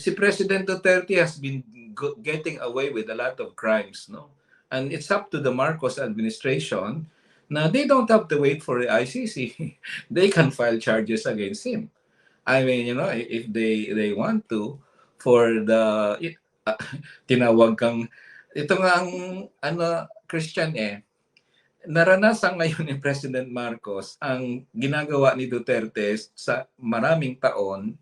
si President Duterte has been getting away with a lot of crimes, no? And it's up to the Marcos administration na they don't have to wait for the ICC. they can file charges against him. I mean, you know, if they they want to for the it, ah, tinawag kang ito nga ang ano Christian eh naranasan ngayon ni President Marcos ang ginagawa ni Duterte sa maraming taon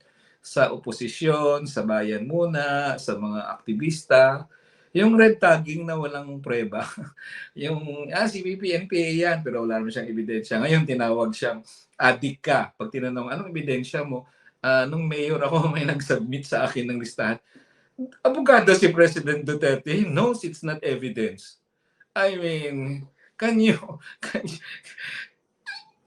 sa oposisyon, sa bayan muna, sa mga aktivista, yung red tagging na walang preba. yung, ah, si PPNPA yan, pero wala naman siyang ebidensya. Ngayon, tinawag siyang adik ka. Pag tinanong, anong ebidensya mo? Ah, nung mayor ako, may nag-submit sa akin ng listahan. Abogado si President Duterte, he knows it's not evidence. I mean, can you, can you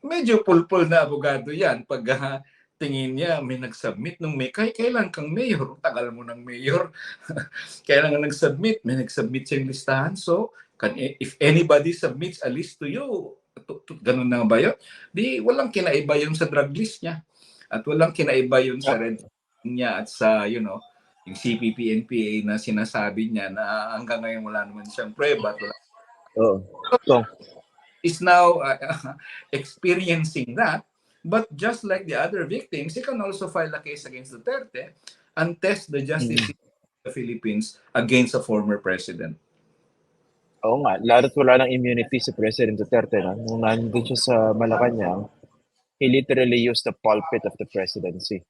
medyo pulpul na abogado yan pag ah, tingin niya may nag-submit nung may kay kailan kang mayor? Tagal mo ng mayor. Kailan nga nag-submit? May nag-submit sa listahan. So can, if anybody submits a list to you to, to, ganun na ba yun? Di walang kinaiba yun sa drug list niya. At walang kinaiba yun sa red niya at sa you know yung CPP NPA na sinasabi niya na hanggang ngayon wala naman siyang preba at wala. Oo. So, is now uh, experiencing that. But just like the other victims, he can also file a case against Duterte and test the justice system of the Philippines against a former president. oo nga, lalo't wala ng immunity si President Duterte. No? Nung nandun siya sa Malacanang, he literally used the pulpit of the presidency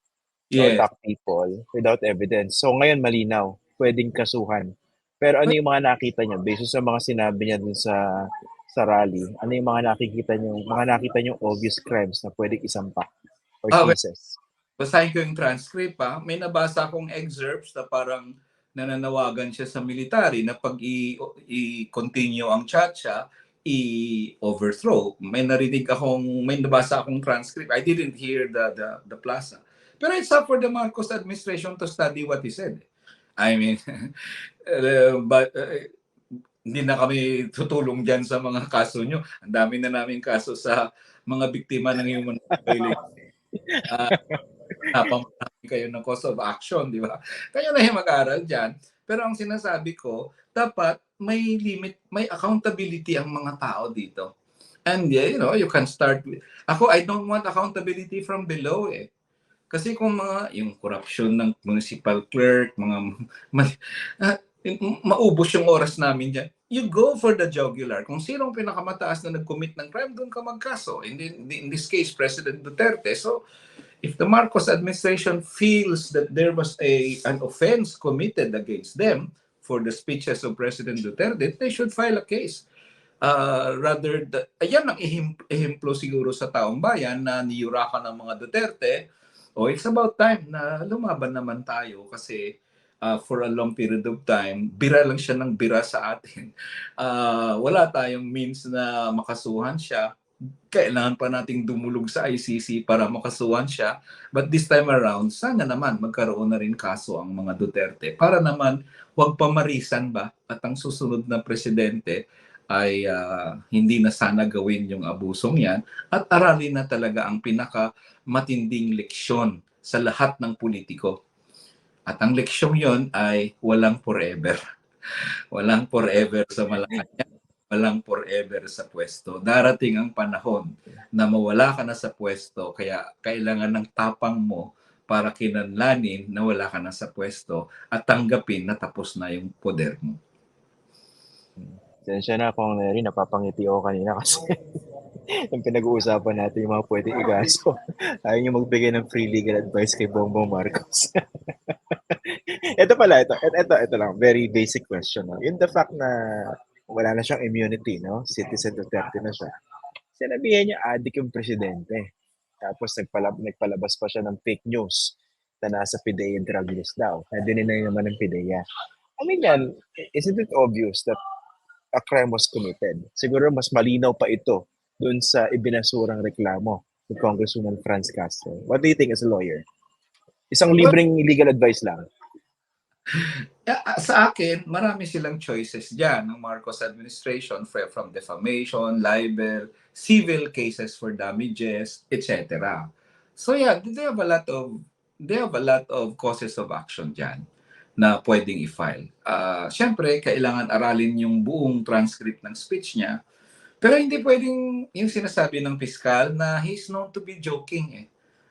to Yes. attack people without evidence. So ngayon malinaw, pwedeng kasuhan. Pero ano yung mga nakita niya based sa mga sinabi niya dun sa sa rally? Ano yung mga nakikita niyo, mga nakita niyo obvious crimes na pwedeng isampa or Ah, well- cases? Basahin ko yung transcript ha. May nabasa akong excerpts na parang nananawagan siya sa military na pag i- i-continue ang chacha, i-overthrow. May narinig akong, may nabasa akong transcript. I didn't hear the, the, the plaza. Pero it's up for the Marcos administration to study what he said. I mean, uh, but uh, hindi na kami tutulong dyan sa mga kaso nyo. Ang dami na namin kaso sa mga biktima ng human rights violation. Uh, napamahagi kayo ng cause of action, di ba? Kayo na yung mag-aral dyan. Pero ang sinasabi ko, dapat may limit, may accountability ang mga tao dito. And yeah, you know, you can start with, ako, I don't want accountability from below eh. Kasi kung mga, yung corruption ng municipal clerk, mga, ah, maubos yung oras namin dyan. You go for the jugular. Kung sinong pinakamataas na nag-commit ng crime, doon ka magkaso. In, the- in this case, President Duterte. So, if the Marcos administration feels that there was a an offense committed against them for the speeches of President Duterte, they should file a case. Uh, rather, the, ayan ang ihim, ehimplo siguro sa taong bayan na niyurakan ng mga Duterte. O it's about time na lumaban naman tayo kasi uh, for a long period of time, bira lang siya ng bira sa atin. Uh, wala tayong means na makasuhan siya kailangan pa nating dumulog sa ICC para makasuhan siya. But this time around, sana naman magkaroon na rin kaso ang mga Duterte para naman huwag pamarisan ba at ang susunod na presidente ay ah, hindi na sana gawin yung abusong yan at aralin na talaga ang pinaka matinding leksyon sa lahat ng politiko. At ang leksyon yon ay walang forever. Walang forever sa Malacanang walang forever sa pwesto. Darating ang panahon na mawala ka na sa pwesto, kaya kailangan ng tapang mo para kinanlanin na wala ka na sa pwesto at tanggapin na tapos na yung poder mo. Sensya na kung Neri, napapangiti ako kanina kasi yung pinag-uusapan natin yung mga pwedeng ikaso. Ayaw niyo magbigay ng free legal advice kay Bongbong Marcos. Ito pala, ito, ito, ito, ito lang, very basic question. No? Yung the fact na wala na siyang immunity, no? Citizen Duterte na siya. Sinabihan niya, adik yung presidente. Tapos nagpalab, nagpalabas pa siya ng fake news na nasa PIDEA drug list daw. Na dininay naman ng PIDEA. I mean yan, isn't it obvious that a crime was committed. Siguro mas malinaw pa ito dun sa ibinasurang reklamo ni Congresswoman Franz Castro. What do you think as a lawyer? Isang libreng legal advice lang. Yeah, ah, sa akin, marami silang choices dyan ng Marcos administration fr- from defamation, libel, civil cases for damages, etc. So yeah, they have a lot of they have a lot of causes of action dyan na pwedeng i-file. Ah, Siyempre, kailangan aralin yung buong transcript ng speech niya. Pero hindi pwedeng yung sinasabi ng piskal na he's known to be joking eh.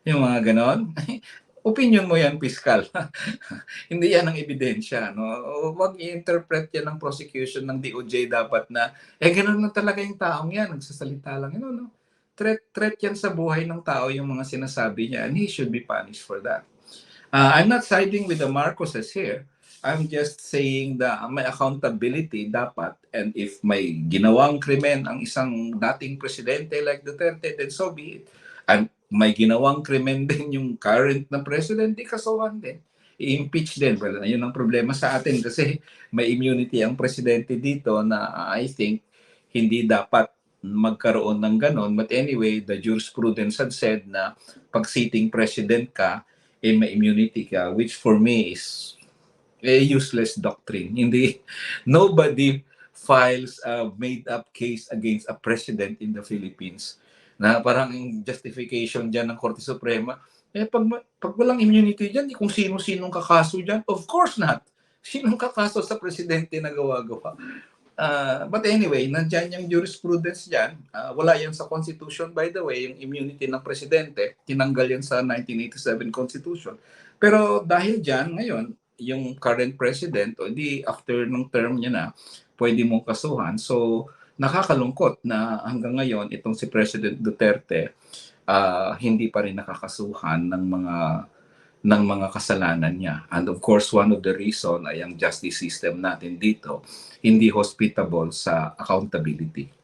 Yung mga ganon. Opinion mo yan, piskal. hindi yan ang ebidensya. No? Huwag i-interpret yan ng prosecution ng DOJ dapat na, eh ganun na talaga yung taong yan, nagsasalita lang. Ano, no? Threat, threat yan sa buhay ng tao yung mga sinasabi niya and he should be punished for that. Uh, I'm not siding with the Marcoses here. I'm just saying that may accountability dapat and if may ginawang krimen ang isang dating presidente like Duterte, then so be it. And may ginawang krimen din yung current na president, di kasuhan din. I-impeach din. Well, yun ang problema sa atin kasi may immunity ang presidente dito na I think hindi dapat magkaroon ng ganon. But anyway, the jurisprudence had said na pag sitting president ka, eh, may immunity ka, which for me is a useless doctrine. Hindi, nobody files a made-up case against a president in the Philippines na parang justification dyan ng Korte Suprema, eh pag, pag walang immunity dyan, di kung sino-sinong kakaso dyan, of course not. Sinong kakaso sa presidente na gawa-gawa? Uh, but anyway, nandyan yung jurisprudence dyan. Ah, wala yan sa Constitution, by the way, yung immunity ng presidente. Tinanggal yan sa 1987 Constitution. Pero dahil dyan, ngayon, yung current president, o di after ng term niya na, pwede mong kasuhan. So, nakakalungkot na hanggang ngayon, itong si President Duterte, ah, hindi pa rin nakakasuhan ng mga ng mga kasalanan niya. And of course, one of the reason ay ang justice system natin dito hindi hospitable sa accountability.